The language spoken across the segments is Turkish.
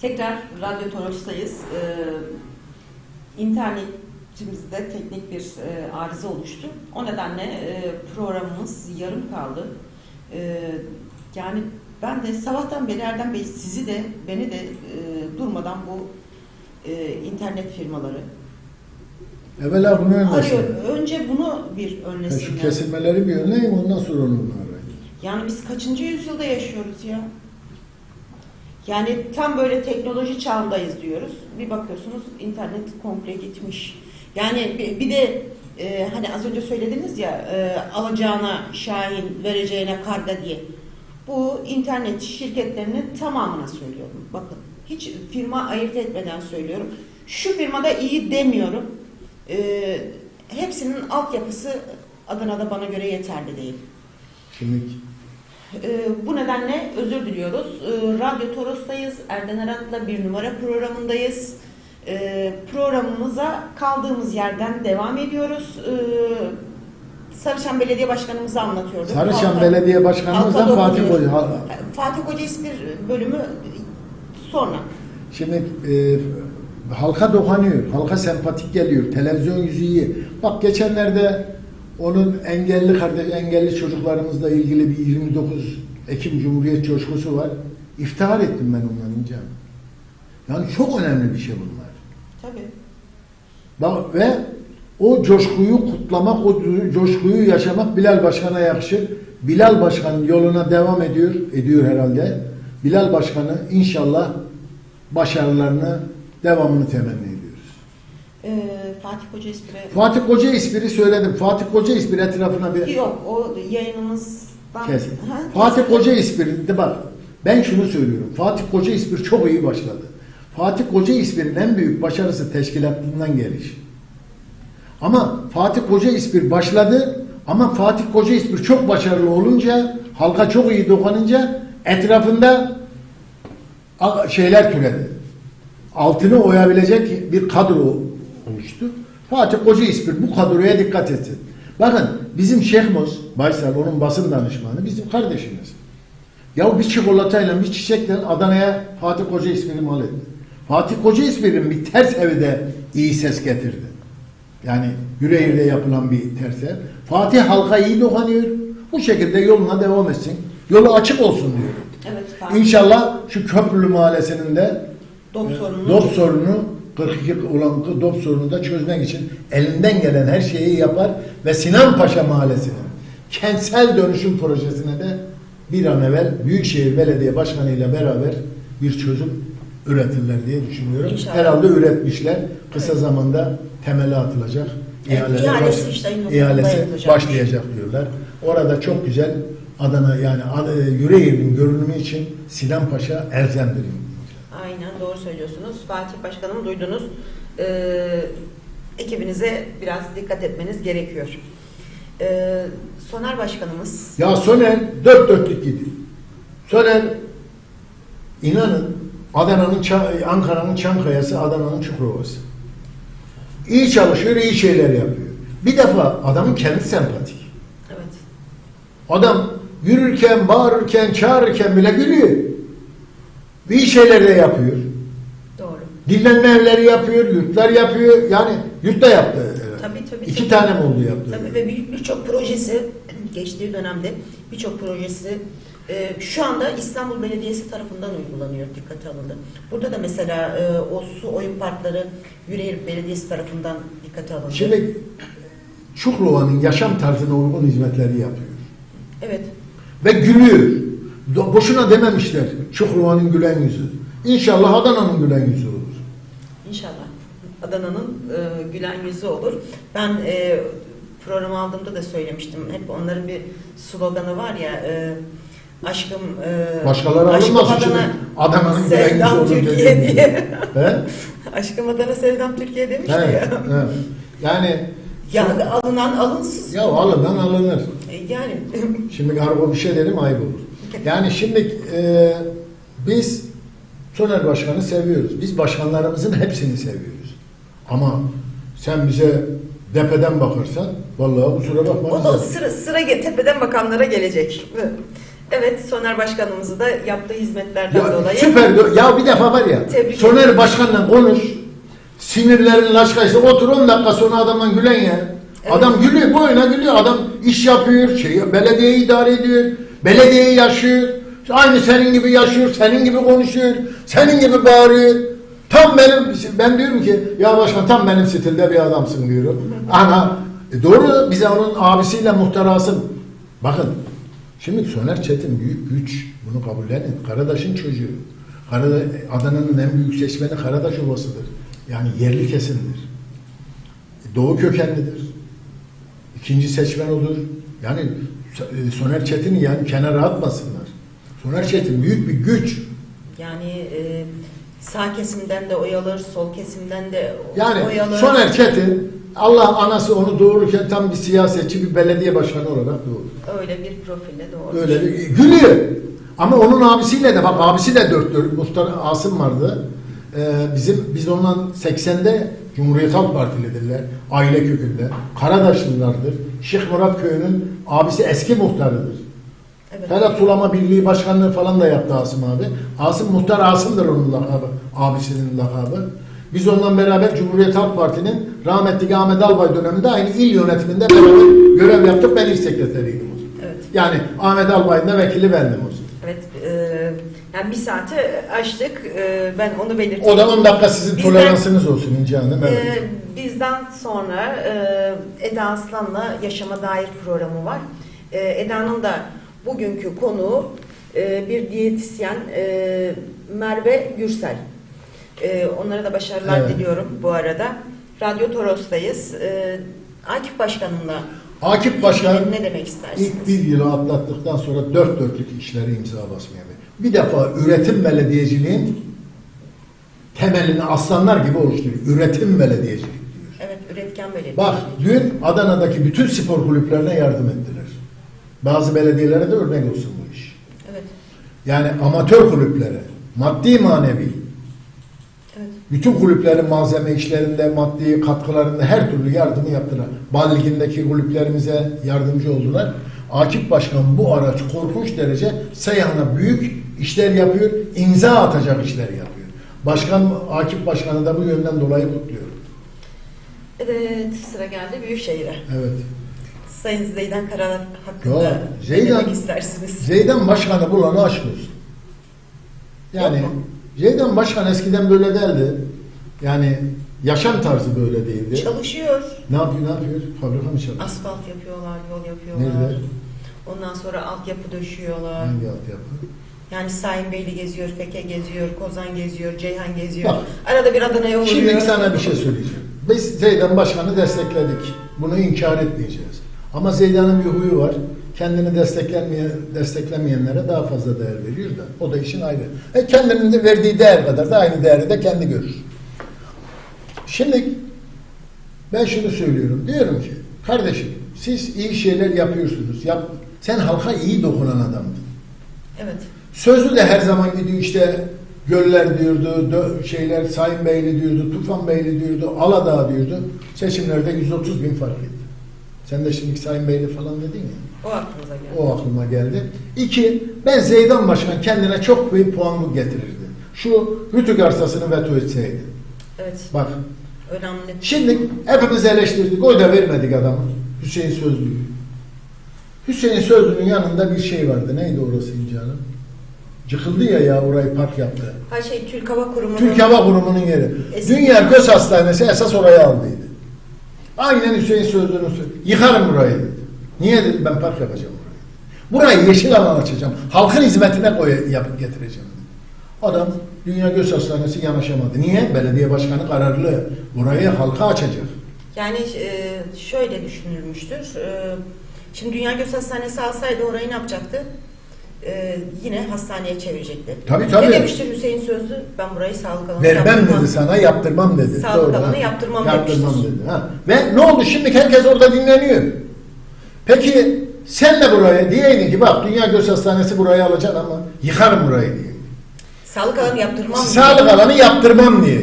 Tekrar Radyo Toros'tayız. Ee, internetimizde teknik bir e, arıza oluştu. O nedenle e, programımız yarım kaldı. Ee, yani ben de sabahtan beri Erdem Bey sizi de beni de e, durmadan bu e, internet firmaları Evvela bunu önlesin. Önce bunu bir Ya Şu önlesinler. kesilmeleri bir önleyin ondan sonra onu arayın. Yani biz kaçıncı yüzyılda yaşıyoruz ya? Yani tam böyle teknoloji çağındayız diyoruz. Bir bakıyorsunuz internet komple gitmiş. Yani bir, de e, hani az önce söylediniz ya e, alacağına Şahin, vereceğine karga diye. Bu internet şirketlerinin tamamına söylüyorum. Bakın hiç firma ayırt etmeden söylüyorum. Şu firmada iyi demiyorum. E, hepsinin altyapısı Adana'da bana göre yeterli değil. Şimdi Ee, bu nedenle özür diliyoruz. Ee, Radyo Toros'tayız. Erden Arat'la bir numara programındayız. Ee, programımıza kaldığımız yerden devam ediyoruz. Ee, Sarıçam Belediye Başkanımızı anlatıyorduk. Sarıçam Halka- Belediye Başkanımızdan halka Fatih. Hoca. Fatih Koca İspir bölümü sonra. Şimdi e, halka dokunuyor, halka sempatik geliyor, televizyon yüzü iyi. Bak geçenlerde onun engelli kardeş, engelli çocuklarımızla ilgili bir 29 Ekim Cumhuriyet coşkusu var. İftihar ettim ben onların canım. Yani çok önemli bir şey bunlar. Tabii. Bak ve o coşkuyu kutlamak, o coşkuyu yaşamak Bilal Başkan'a yakışır. Bilal Başkan yoluna devam ediyor, ediyor herhalde. Bilal Başkan'ı inşallah başarılarını, devamını temenni. Ee, Fatih Koca İspir'e Fatih Koca ismini söyledim. Fatih Koca ismi etrafına bir yok o yayınımızdan kes. Ha, Fatih Koca ismini de bak ben şunu söylüyorum. Fatih Koca ismi çok iyi başladı. Fatih Koca isminin en büyük başarısı teşkilatından geliş. Ama Fatih Koca İspir başladı ama Fatih Koca İspir çok başarılı olunca halka çok iyi dokununca etrafında şeyler türedi. Altını oyabilecek bir kadro oluştu. Fatih Koca İspir bu kadroya dikkat etsin. Bakın bizim Şehmoz Baysal onun basın danışmanı bizim kardeşimiz. Ya bir çikolatayla bir çiçekle Adana'ya Fatih Koca İspir'i mal etti. Fatih Koca İspir'in bir ters evi de iyi ses getirdi. Yani yüreğinde yapılan bir terse. Fatih halka iyi dokunuyor. Bu şekilde yoluna devam etsin. Yolu açık olsun diyorum. Evet, Fatih. İnşallah şu Köprülü Mahallesi'nin de Dop e, sorununu- dop sorunu 42 olan dop sorununu da çözmek için elinden gelen her şeyi yapar ve Sinan Paşa Mahallesi'nin kentsel dönüşüm projesine de bir an evvel Büyükşehir Belediye Başkanı ile beraber bir çözüm üretirler diye düşünüyorum. İnşallah. Herhalde üretmişler. Kısa zamanda temeli atılacak. Evet, ihaleler ihalesi baş- işte ihalesi başlayacak diyorlar. Orada çok güzel Adana yani Yüreğir'in görünümü için Sinan Paşa elzemdir. Aynen doğru söylüyorsunuz. Fatih Başkanım duydunuz. Ee, ekibinize biraz dikkat etmeniz gerekiyor. Ee, Soner Başkanımız Ya Soner dört dörtlük gidiyor. Soner inanın Adana'nın Ankara'nın Çankaya'sı, Adana'nın Çukurova'sı. İyi çalışıyor, iyi şeyler yapıyor. Bir defa adamın kendi sempatik. evet Adam yürürken, bağırırken, çağırırken bile gülüyor. İyi şeyler de yapıyor. doğru. Dinlenme evleri yapıyor, yurtlar yapıyor. Yani yurtta yaptı. herhalde. Tabii, tabii, İki tabii. tane mi oldu yaptı? Tabii ve bir- birçok projesi geçtiği dönemde birçok projesi e, şu anda İstanbul Belediyesi tarafından uygulanıyor dikkate alındı. Burada da mesela e, o su oyun parkları Yüreğir Belediyesi tarafından dikkate alındı. Şimdi Çukrova'nın yaşam tarzına uygun hizmetleri yapıyor. evet Ve gülüyor. Boşuna dememişler Çukrova'nın gülen yüzü. İnşallah Adana'nın gülen yüzü olur. İnşallah. Adana'nın e, gülen yüzü olur. Ben e, programı aldığımda da söylemiştim. Hep onların bir sloganı var ya e, aşkım e, Başkaları aşkım şimdi. Adana, Adana'nın gülen yüzü olur Türkiye diye. He? aşkım Adana sevdam Türkiye demişti He, ya. he. Yani Yani alınan alınsız. ya alından alınır. E, Yani Şimdi garbo bir şey dedim ayıp olur. Yani şimdi e, biz Soner Başkan'ı seviyoruz. Biz başkanlarımızın hepsini seviyoruz. Ama sen bize depeden bakarsan vallahi kusura bakma. o da sıra sıra tepeden bakanlara gelecek. Evet, Soner Başkanımızı da yaptığı hizmetlerden Ya, dolayı. süper. Ya bir defa var ya. Tebrik Soner ederim. Başkan'la konuş. Sinirlerin laşkaysa otur 10 dakika sonra adamdan gülen ya. Evet. Adam gülüyor, boyuna gülüyor. Adam iş yapıyor, şey, belediyeyi idare ediyor. Belediyeyi yaşıyor. Aynı senin gibi yaşıyor, senin gibi konuşuyor, senin gibi bağırıyor. Tam benim, ben diyorum ki ya başkan tam benim stilde bir adamsın diyorum. Ana, e doğru bize onun abisiyle muhtar Asım. Bakın, şimdi Soner Çetin büyük güç. Bunu kabullenin. Karadaş'ın çocuğu. Karada, Adana'nın en büyük seçmeni Karadaş Ovası'dır. Yani yerli kesimdir. Doğu kökenlidir. İkinci seçmen olur. Yani e, Soner Çetin'i yani kenara atmasınlar. Soner Çetin büyük bir güç. Yani e, sağ kesimden de oy alır, sol kesimden de Yani oy alır. Soner Çetin Allah anası onu doğururken tam bir siyasetçi, bir belediye başkanı olarak doğdu. Öyle bir profille doğru. Böyle bir, gülüyor. Ama onun abisiyle de bak abisi de dört dört muhtar Asım vardı. Ee, bizim biz ondan 80'de Cumhuriyet Halk Partilidirler. Aile kökünde. Karadaşlılardır. Şeyh Murat Köyü'nün abisi eski muhtarıdır. Evet. Ferhat Sulama Birliği Başkanlığı falan da yaptı Asım abi. Asım Muhtar Asım'dır onun lakabı. Abisinin lakabı. Biz ondan beraber Cumhuriyet Halk Parti'nin rahmetli Ahmet Albay döneminde aynı il yönetiminde beraber görev yaptık. Ben il sekreteriydim o zaman. Evet. Yani Ahmet Albay'ın da vekili bendim o zaman. E, yani bir saati açtık. E, ben onu belirteyim. O da 10 dakika sizin Bizden- toleransınız olsun İnci Hanım. Evet. Ee, bizden sonra e, Eda Aslan'la Yaşama Dair programı var. Eda'nın da bugünkü konuğu e, bir diyetisyen e, Merve Gürsel. Onlara da başarılar Evet. diliyorum bu arada. Radyo Toros'tayız. Akif Başkan'ımla Akif Başkan ne demek istersiniz? ilk bir yılı atlattıktan sonra dört dörtlük işleri imza basmaya. Bir defa üretim belediyeciliğin temelini aslanlar gibi oluşturuyor. Üretim belediyecilik diyor. Evet, üretken belediye. Bak dün Adana'daki bütün spor kulüplerine yardım ettiler. Bazı belediyelere de örnek olsun bu iş. Evet, Yani amatör kulüplere, maddi manevi. Bütün kulüplerin malzeme işlerinde, maddi katkılarında her türlü yardımı yaptılar. Bal Ligi'ndeki kulüplerimize yardımcı oldular. Akif Başkan bu araç korkunç derece Seyhan'a büyük işler yapıyor, imza atacak işler yapıyor. Başkan Akif Başkan'ı da bu yönden dolayı kutluyorum. Evet, sıra geldi Büyükşehir'e. Evet. Sayın Zeydan Karalar hakkında Ya, ne Zeydan- demek istersiniz? Zeydan Başkan'ı bulanı aşk olsun. Yani Yok mu? Zeydan Başkan eskiden böyle değildi. Yani yaşam tarzı böyle değildi. Çalışıyor. Ne yapıyor, ne yapıyor? Fabrika mı çalışıyor? Asfalt yapıyorlar, yol yapıyorlar. Nerede? Ondan sonra altyapı döşüyorlar. Hangi altyapı? Yani Sayın Beyli geziyor, Feke geziyor, Kozan geziyor, Ceyhan geziyor. Bak. Arada bir Adana'ya uğruyor. Şimdi sana bir şey söyleyeceğim. Biz Zeydan Başkan'ı destekledik. Bunu inkar etmeyeceğiz. Ama Zeydan'ın bir huyu var. Kendini desteklenmeyen, desteklemeyenlere daha fazla değer veriyor da. O da işin ayrı. E kendinin de verdiği değer kadar da aynı değeri de kendi görür. Şimdi ben şunu söylüyorum. Diyorum ki kardeşim siz iyi şeyler yapıyorsunuz. Yap, sen halka iyi dokunan adamdın. Evet. Sözlü de her zaman gidiyor işte göller diyordu, şeyler Sayın Beyli diyordu, Tufan Beyli diyordu, Aladağ diyordu. Seçimlerde 130 bin fark etti. Sen de şimdi Sayın Beyli falan dedin ya. O aklınıza geldi. O aklıma geldi. İki, ben Zeydan Başkan kendine çok büyük puanlık getirirdi. Şu Rütük arsasını veto etseydi. Evet. Bak Önemli. Şimdi hepimiz eleştirdik. Oy da vermedik adama. Hüseyin Sözlü'yü. Hüseyin Sözlü'nün yanında bir şey vardı. Neydi orası İnci Hanım? Cıkıldı ya ya orayı park yaptı. Her şey Türk Hava Kurumu'nun... Türk Hava Kurumu'nun yeri. Eski- Dünya Göz Hastanesi esas oraya aldıydı. Aynen Hüseyin Sözlü'nün sözü. Yıkarım burayı dedi. Niye dedi? Ben park yapacağım burayı. Burayı yeşil alan açacağım. Halkın hizmetine koy, yapıp getireceğim dedi. Adam Dünya Göz Hastanesi yanaşamadı. Niye? Belediye başkanı kararlı. Burayı halka açacak. Yani e, şöyle düşünülmüştür. E, şimdi Dünya Göz Hastanesi alsaydı orayı ne yapacaktı? E, yine hastaneye çevirecekti. Tabii, tabii. Ne demiştir Hüseyin Sözlü? Ben burayı sağlık alanı Vermem yaptırmam. dedi sana, yaptırmam dedi. Sağlık Doğru, alanı ha. yaptırmam Yaptırmam demiştir. dedi. Ha. Ve ne oldu? Şimdi herkes orada dinleniyor. Peki sen de buraya diyeydin ki bak Dünya Göz Hastanesi burayı alacaksın ama yıkarım burayı diye. Sağlık alanı yaptırmam. Sağlık alanı yaptırmam diye.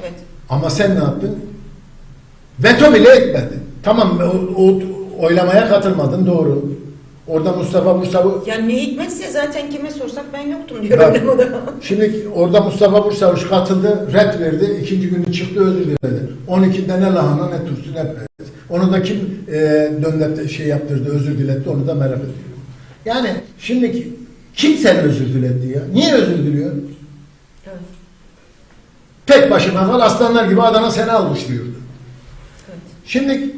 Evet. Ama sen ne yaptın? Veto bile etmedin. Tamam o, o oylamaya katılmadın doğru. Orada Mustafa Mustafa Ya ne hikmetse zaten kime sorsak ben yoktum Bak. diyorum o da. Şimdi orada Mustafa Bursavuş katıldı, red verdi. İkinci günü çıktı özür diledi. 12'de ne lahana ne ne patates. Onu da kim e, döndet şey yaptırdı, özür diletti onu da merak ediyorum. Yani şimdi kim sen özür diletti ya? Niye özür diliyor? Evet, Tek başına kal aslanlar gibi Adana seni almış diyordu. evet. Şimdi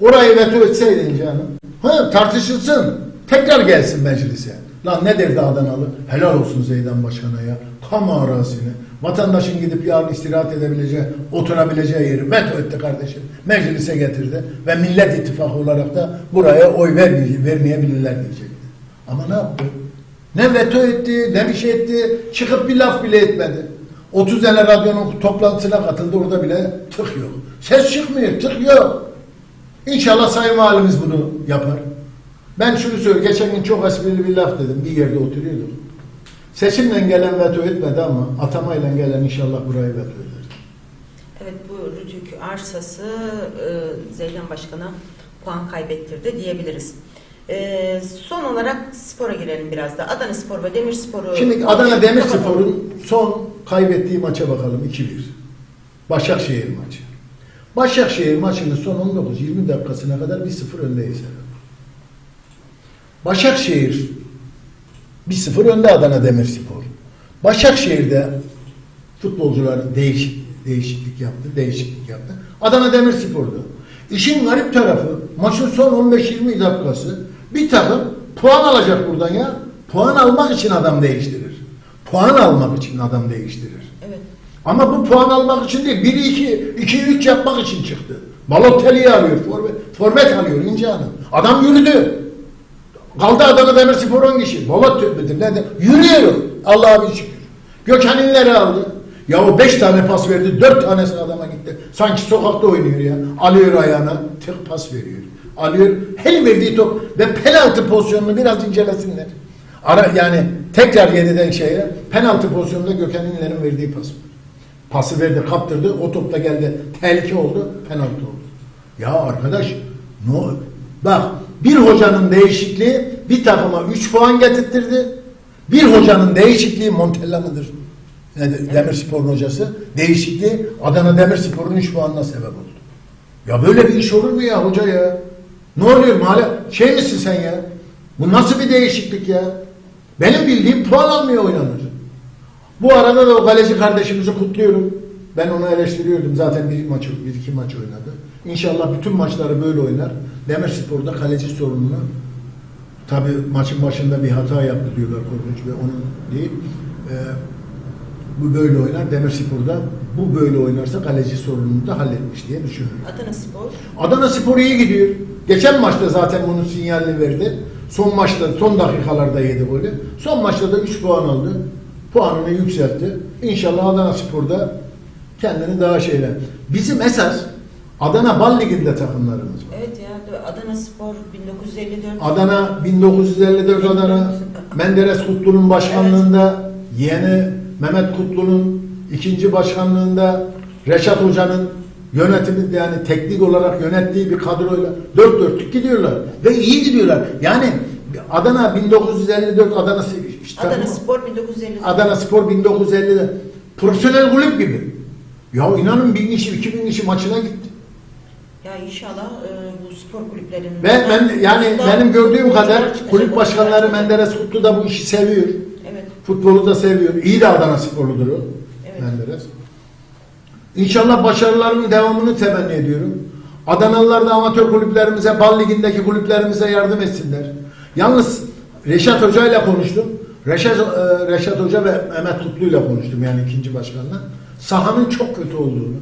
orayı veto etseydin canım. Ha, tartışılsın. Tekrar gelsin meclise. Lan ne derdi Adanalı? Helal olsun Zeydan Başkan'a ya. Kamu arazisini. Vatandaşın gidip yarın istirahat edebileceği, oturabileceği yeri veto etti kardeşim. Meclise getirdi. Ve Millet İttifakı olarak da buraya oy vermeye, vermeyebilirler diyecekti. Ama ne yaptı? Ne veto etti, ne bir şey etti. Çıkıp bir laf bile etmedi. 30 tane radyonun toplantısına katıldı. Orada bile tık yok. Ses çıkmıyor, tık yok. İnşallah Sayın Valimiz bunu yapar. Ben şunu söyleyeyim. Geçen gün çok esprili bir laf dedim. Bir yerde oturuyorduk. Seçimle gelen veto etmedi ama atamayla gelen inşallah burayı veto eder. Evet bu Rütük arsası e, Zeydan Başkan'a puan kaybettirdi diyebiliriz. E, son olarak spora girelim biraz da. Adana Spor ve Demirspor'u Şimdi Adana. Demirspor'un son kaybettiği maça bakalım 2-1. Başakşehir maçı. Başakşehir maçının son 19-20 dakikasına kadar 1-0 öndeyiz. herhalde. Başakşehir 1-0 önde Adana Demirspor. Başakşehir'de futbolcuların değişik, değişiklik yaptı, değişiklik yaptı. Adana Demirspor'da. İşin garip tarafı maçın son 15-20 dakikası bir takım puan alacak buradan ya. Puan almak için adam değiştirir. Puan almak için adam değiştirir. Evet. Ama bu puan almak için değil. 1-2, 2-3 yapmak için çıktı. Balotelli'yi alıyor, forvet, forvet alıyor İnce Hanım. Adam yürüdü. Kaldı Adana Demirspor 10 kişi. Balotelli ne Yürüyor. Allah'a bir şükür. Gökhan İnler'i aldı. Ya o 5 tane pas verdi. 4 tanesi adama gitti. Sanki sokakta oynuyor ya. Alıyor ayağına. Tek pas veriyor. Alıyor. Her verdiği top ve penaltı pozisyonunu biraz incelesinler. Ara, yani tekrar yeniden şeye penaltı pozisyonunda Gökhan İnler'in verdiği pas. Pası verdi, kaptırdı. O topta geldi. Tehlike oldu. Penaltı oldu. Ya arkadaş no, bak bir hocanın değişikliği bir takıma 3 puan getirtirdi. Bir hocanın değişikliği Montella mıdır? Demirspor'un hocası. Değişikliği Adana Demirspor'un 3 puanına sebep oldu. Ya böyle bir iş olur mu ya hoca ya? Ne oluyor mahalle? Şey misin sen ya? Bu nasıl bir değişiklik ya? Benim bildiğim puan almıyor oynanır. Bu arada da o kaleci kardeşimizi kutluyorum. Ben onu eleştiriyordum. Zaten bir maç, bir iki maç oynadı. İnşallah bütün maçları böyle oynar. Demirspor'da kaleci sorununu tabi maçın başında bir hata yaptı diyorlar Korkunç ve onun değil. Ee, bu böyle oynar. Demirspor'da bu böyle oynarsa kaleci sorununu da halletmiş diye düşünüyorum. Adana Spor Adana Spor iyi gidiyor. Geçen maçta zaten bunun sinyalini verdi. Son maçta, son dakikalarda yedi golü. Son maçta da 3 puan aldı. Puanını yükseltti. İnşallah Adana Spor'da kendini daha şeyler. Bizim esas Adana Bal Ligi'nde takımlarımız var. Evet ya Adana Spor 1954 Adana 1954 Adana Menderes Kutlu'nun başkanlığında yeğeni Mehmet Kutlu'nun ikinci başkanlığında Reşat Hoca'nın yönetimi yani teknik olarak yönettiği bir kadroyla dört dörtlük gidiyorlar ve iyi gidiyorlar. Yani Adana 1954 Adana işte Adana Spor 1954 Adana Spor 1950'de profesyonel kulüp gibi. Ya inanın bin kişi, iki bin kişi maçına gitti. Ya inşallah e, bu spor kulüplerinin Ve ben yani Usta benim gördüğüm kadar kulüp başkanları Menderes Kutlu da bu işi seviyor. Evet. Futbolu da seviyor. İyi de Adana sporludur o. Evet. Menderes. İnşallah başarılarının devamını temenni ediyorum. Adanalılar da amatör kulüplerimize, Bal Ligi'ndeki kulüplerimize yardım etsinler. Yalnız Reşat Hoca ile konuştum. Reşat, e, Reşat Hoca ve Mehmet Kutlu ile konuştum yani ikinci başkanla. Sahanın çok kötü olduğunu,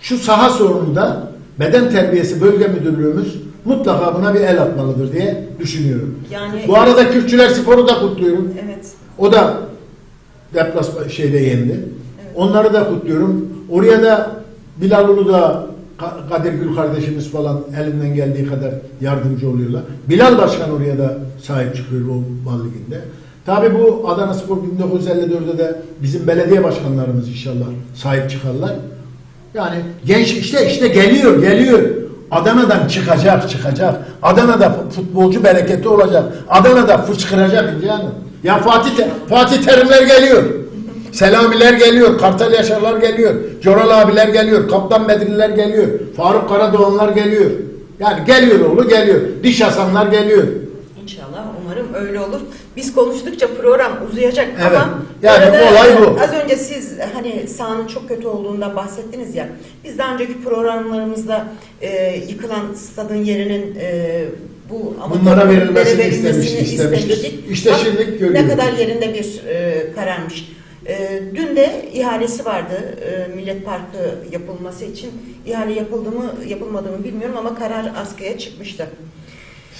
şu saha sorununda beden terbiyesi bölge müdürlüğümüz mutlaka buna bir el atmalıdır diye düşünüyorum. Yani Bu arada Kürtçüler Spor'u da kutluyorum. Evet. O da deplasman şeyde yendi. Onları da kutluyorum. Oraya da Bilal Ulu da Ka- Kadir Gül kardeşimiz falan elinden geldiği kadar yardımcı oluyorlar. Bilal Başkan oraya da sahip çıkıyor o bal liginde. Tabi bu Adana Spor 1954'de de bizim belediye başkanlarımız inşallah sahip çıkarlar. Yani genç işte işte geliyor geliyor. Adana'dan çıkacak, çıkacak. Adana'da fu- futbolcu bereketi olacak. Adana'da fışkıracak İnce Hanım. Ya Fatih, Fatih Terimler geliyor. Selamiler geliyor, Kartal Yaşarlar geliyor, Coral abiler geliyor, Kaptan Bedriler geliyor, Faruk Karadoğanlar geliyor. Yani geliyor oğlu geliyor. Diş Hasanlar geliyor. İnşallah umarım öyle olur. Biz konuştukça program uzayacak Evet. ama Yani arada, olay bu. Az önce siz hani sahanın çok kötü olduğundan bahsettiniz ya. Biz daha önceki programlarımızda e, yıkılan stadın yerinin e, bu Bunlara verilmesini verilmesini istemiş- istemiştik. İşte Bak, şimdi Ne görüyoruz. kadar yerinde bir e, kararmış. E, dün de ihalesi vardı e, Millet Parkı yapılması için. İhale yapıldı mı yapılmadı mı bilmiyorum ama karar askıya çıkmıştı.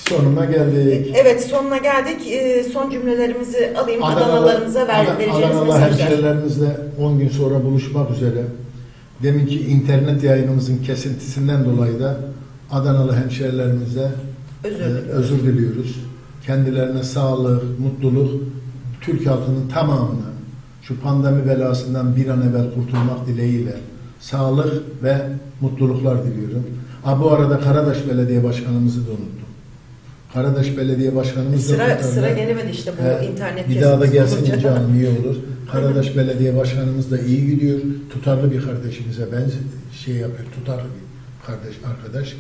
Sonuna geldik. Evet sonuna geldik. Ee, Son cümlelerimizi alayım. Adanalarımıza ver, Adana- vereceğiniz Adanalı mesajlar. hemşehrilerimizle 10 gün sonra buluşmak üzere. Deminki internet yayınımızın kesintisinden dolayı da Adanalı hemşehrilerimize Özür e, özür diliyoruz. Kendilerine sağlık, mutluluk, Türk halkının tamamına şu pandemi belasından bir an evvel kurtulmak dileğiyle sağlık ve mutluluklar diliyorum. Ha, bu arada Karadaş Belediye Başkanımızı da unuttum. Karadaş Belediye Başkanımız da Sıra, muhtarlar- sıra gelemedi işte bu He, internet bir daha da gelsin. İnce Hanım iyi olur. Karadaş Belediye Başkanımız da iyi gidiyor. Tutarlı bir kardeşimize ben şey yapıyor. Tutarlı bir kardeş arkadaş.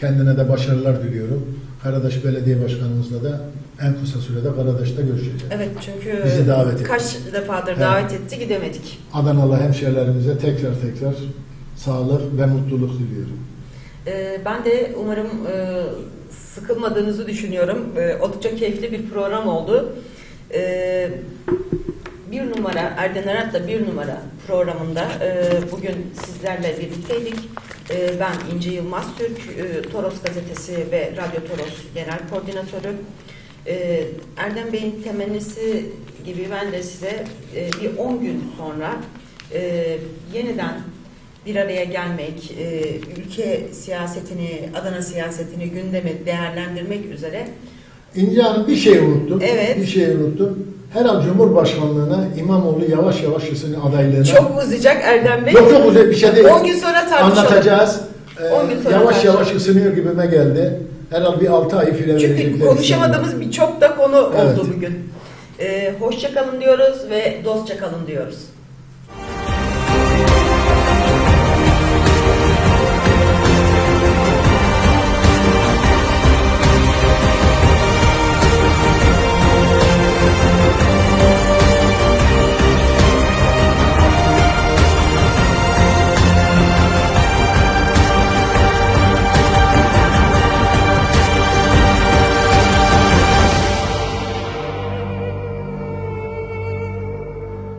Kendine de başarılar diliyorum. Karadaş Belediye Başkanımızla da en kısa sürede Karadaş'ta görüşeceğiz. Evet çünkü Bizi davet etti. kaç defadır Evet. davet etti gidemedik. Adanalı hemşehrilerimize tekrar tekrar sağlık ve mutluluk diliyorum. Ee, Ben de umarım e, sıkılmadığınızı düşünüyorum. E, Oldukça keyifli bir program oldu. E, Bir numara, Erden Arat'la bir numara programında e, bugün sizlerle birlikteydik. E, Ben İnce Yılmaz Türk, e, Toros Gazetesi ve Radyo Toros Genel Koordinatörü. E, Erdem Bey'in temennisi gibi ben de size e, bir 10 gün sonra e, yeniden bir araya gelmek, e, ülke siyasetini, Adana siyasetini, gündemi değerlendirmek üzere İnce Hanım bir şey unuttum. Evet. Bir şey unuttum. Herhalde Cumhurbaşkanlığına İmamoğlu yavaş yavaş ısını adaylığına çok uzayacak Erdem Bey. Yok, çok uzay bir şey değil. 10 gün sonra tartışalım. anlatacağız. Ee, 10 gün sonra yavaş tartışalım. yavaş ısınıyor gibime geldi. Herhalde bir 6 ay fire Çünkü konuşamadığımız birçok da konu Evet. oldu bugün. E, hoşça kalın diyoruz ve dostça kalın diyoruz.